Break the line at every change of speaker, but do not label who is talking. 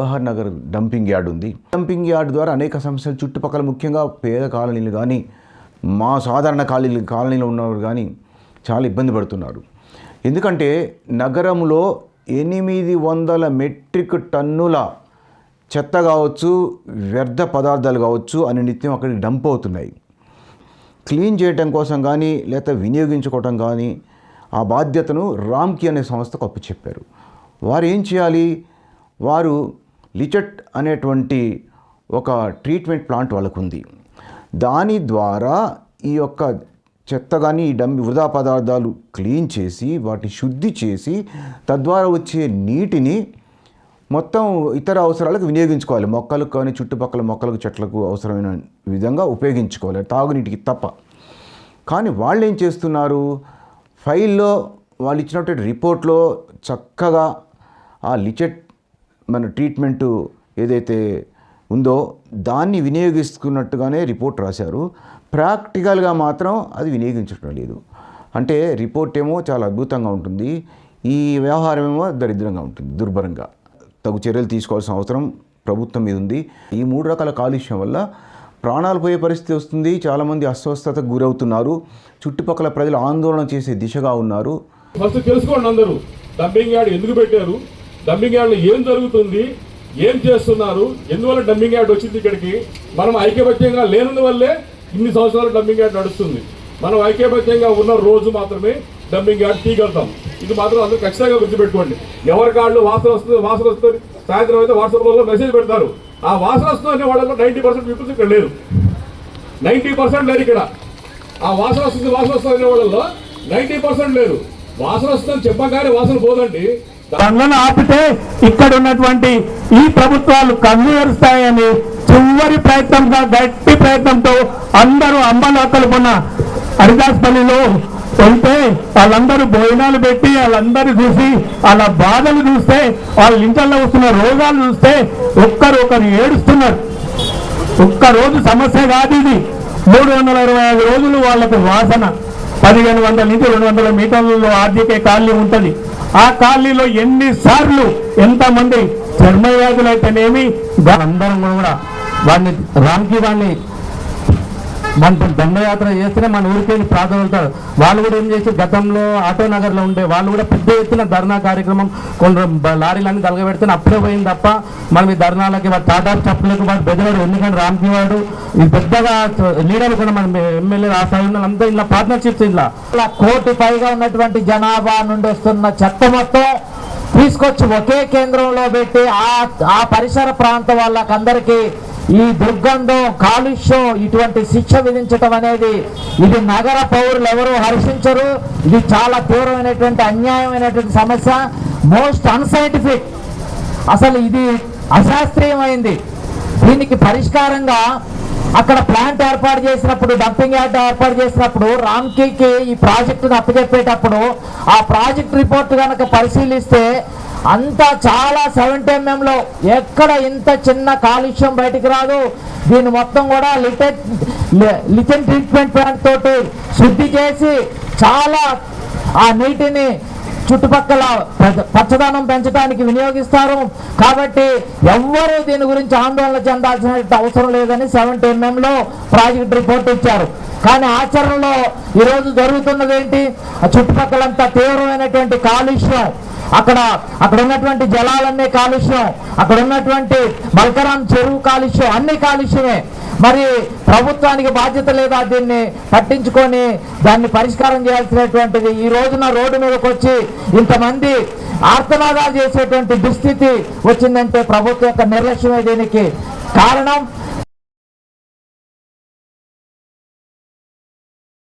Jawahar Nagar dumping yard ఉంది. Dumping yard ద్వారా అనేక సమస్యలు చుట్టుపక్కల ముఖ్యంగా పేద కాలనీలు కానీ మా సాధారణ కాలనీలు కాలనీలో ఉన్నవారు కానీ చాలా ఇబ్బంది పడుతున్నారు. ఎందుకంటే నగరంలో ఎనిమిది వందల మెట్రిక్ టన్నుల చెత్త కావచ్చు వ్యర్థ పదార్థాలు కావచ్చు అని నిత్యం అక్కడికి డంప్ అవుతున్నాయి. క్లీన్ చేయటం కోసం కానీ లేదా వినియోగించుకోవటం కానీ ఆ బాధ్యతను రామ్కి అనే సంస్థకు అప్పచెప్పారు. వారు ఏం చేయాలి? వారు లిచట్ అనేటువంటి ఒక ట్రీట్మెంట్ ప్లాంట్ వాళ్ళకు ఉంది దాని ద్వారా ఈ యొక్క చెత్త కానీ ఈ డమ్మి వృధా పదార్థాలు క్లీన్ చేసి వాటిని శుద్ధి చేసి తద్వారా వచ్చే నీటిని మొత్తం ఇతర అవసరాలకు వినియోగించుకోవాలి. మొక్కలకు కానీ చుట్టుపక్కల మొక్కలకు చెట్లకు అవసరమైన విధంగా ఉపయోగించుకోవాలి. తాగునీటికి తప్ప. కానీ వాళ్ళు ఏం చేస్తున్నారు? ఫైల్లో వాళ్ళు ఇచ్చినటువంటి రిపోర్ట్లో చక్కగా ఆ లిచెట్ మన ట్రీట్మెంటు ఏదైతే ఉందో దాన్ని వినియోగిస్తున్నట్టుగానే రిపోర్ట్ రాశారు. ప్రాక్టికల్గా మాత్రం అది వినియోగించడం లేదు. అంటే రిపోర్ట్ ఏమో చాలా అద్భుతంగా ఉంటుంది. ఈ వ్యవహారం ఏమో దరిద్రంగా ఉంటుంది దుర్భరంగా. తగు చర్యలు తీసుకోవాల్సిన అవసరం ప్రభుత్వం మీద ఉంది. ఈ మూడు రకాల కాలుష్యం వల్ల ప్రాణాలు పోయే పరిస్థితి వస్తుంది. చాలామంది అస్వస్థతకు గురవుతున్నారు. చుట్టుపక్కల ప్రజలు ఆందోళన చేసే దిశగా ఉన్నారు.
ఫస్ట్ తెలుసుకోండి అందరూ. డంపింగ్ యార్డ్ ఎందుకు పెట్టారు? డంపింగ్ యార్డ్లో ఏం జరుగుతుంది ఏం చేస్తున్నారు ఎందువల్ల డంపింగ్ యార్డ్ వచ్చింది ఇక్కడికి? మనం ఐక్యబద్ధంగా లేనందువల్లే ఇన్ని సంవత్సరాలు డంపింగ్ యార్డ్ నడుస్తుంది. మనం ఐక్యపత్యంగా ఉన్న రోజు మాత్రమే డంపింగ్ యార్డ్ తీయగలుగుతాం ఇది మాత్రం అందరూ ఖచ్చితంగా గుర్తుపెట్టుకోండి. ఎవరి కాళ్ళు వాసన వస్తుంది వాసన వస్తుంది సాయంత్రం అయితే వాట్సాప్లో మెసేజ్ పెడతారు. ఆ వాసన వస్తుంది అనే వాళ్ళలో నైంటీ పర్సెంట్ పీపుల్స్ ఇక్కడ లేరు. నైంటీ పర్సెంట్ లేరు ఇక్కడ. ఆ వాసన వస్తుంది వాసన వస్తుంది అనే వాళ్ళలో నైంటీ పర్సెంట్ లేరు. వాసన వస్తుంది చెప్పగానే వాసన పోదండి.
పనులను ఆపితే ఇక్కడ ఉన్నటువంటి ఈ ప్రభుత్వాలు కన్ను ఎరుస్తాయని చివరి ప్రయత్నంగా గట్టి ప్రయత్నంతో అందరూ అంబలాకలు కొన్న హరిదాస్పల్లిలో వెళ్తే వాళ్ళందరూ భోజనాలు పెట్టి వాళ్ళందరూ చూసి వాళ్ళ బాధలు చూస్తే వాళ్ళ ఇంట్లో వస్తున్న రోగాలు చూస్తే ఒక్కరు ఒకరు ఏడుస్తున్నారు. ఒక్క రోజు సమస్య కాదు ఇది. మూడు వందల ఇరవై ఐదు రోజులు వాళ్ళకు వాసన. పదిహేను వందల నుంచి రెండు వందల మీటర్లలో ఆర్థిక కాలనీ ఉంటుంది. ఆ కాలనీలో ఎన్నిసార్లు ఎంతమంది చర్మ వ్యాధులు అయితేనేమి అందరం కూడా వాడిని రామ్కి వాడిని మన దండయాత్ర చేస్తేనే మన ఊరికి ప్రాధాన్యత వాళ్ళు కూడా ఏం చేసి గతంలో ఆటో నగర్లో ఉండే వాళ్ళు కూడా పెద్ద ఎత్తున ధర్నా కార్యక్రమం కొన్ని లారీలన్నీ తలగబెడితే అప్పుడే పోయింది తప్ప మనం ఈ ధర్నాలకి వాడు టాటా చెప్పులకు వాడు బెదవాడు. ఎందుకంటే రామ్కి వాడు ఈ పెద్దగా లీడర్లు కూడా మన ఎమ్మెల్యే ఆ స్థాయి అంతా ఇలా పార్ట్నర్షిప్స్ ఇలా
కోటి పైగా ఉన్నటువంటి జనాభా నుండి వస్తున్న చెత్త మొత్తం తీసుకొచ్చి ఒకే కేంద్రంలో పెట్టి ఆ ఆ పరిసర ప్రాంతం వాళ్ళకందరికీ ఈ దుర్గంధం కాలుష్యం ఇటువంటి శిక్ష విధించటం అనేది ఇది నగర పౌరులు ఎవరు హర్షించరు. ఇది చాలా తీవ్రమైనటువంటి అన్యాయమైనటువంటి సమస్య. మోస్ట్ అన్సైంటిఫిక్ అసలు ఇది అశాస్త్రీయమైంది. దీనికి పరిష్కారంగా అక్కడ ప్లాంట్ ఏర్పాటు చేసినప్పుడు డంపింగ్ యార్డ్ ఏర్పాటు చేసినప్పుడు రామ్కీకి ఈ ప్రాజెక్టును అప్పచెప్పేటప్పుడు ఆ ప్రాజెక్ట్ రిపోర్ట్ కనుక పరిశీలిస్తే అంతా చాలా సెవెంటీ ఎంఎంలో ఎక్కడ ఇంత చిన్న కాలుష్యం బయటికి రాదు. దీని మొత్తం కూడా లిటెన్ లిథెన్ ట్రీట్మెంట్ ప్లాంట్ తోటి శుద్ధి చేసి చాలా ఆ నీటిని చుట్టుపక్కల పచ్చదనం పెంచడానికి వినియోగిస్తారు. కాబట్టి ఎవ్వరూ దీని గురించి ఆందోళన చెందాల్సిన అవసరం లేదని సెవెంటీ ఎంఎంలో ప్రాజెక్ట్ రిపోర్ట్ ఇచ్చారు. కానీ ఆచరణలో ఈరోజు జరుగుతున్నది ఏంటి ఆ చుట్టుపక్కలంతా తీవ్రమైనటువంటి కాలుష్యం. అక్కడ అక్కడ ఉన్నటువంటి జలాలన్నీ కాలుష్యం అక్కడ ఉన్నటువంటి బల్కరాం చెరువు కాలుష్యం అన్ని కాలుష్యమే. మరి ప్రభుత్వానికి బాధ్యత లేదా దీన్ని పట్టించుకొని దాన్ని పరిష్కారం చేయాల్సినటువంటిది ఈ రోజున రోడ్డు మీదకి వచ్చి ఇంతమంది ఆర్తనాదాలు చేసేటువంటి దుస్థితి వచ్చిందంటే ప్రభుత్వం యొక్క నిర్లక్ష్యమే దీనికి కారణం.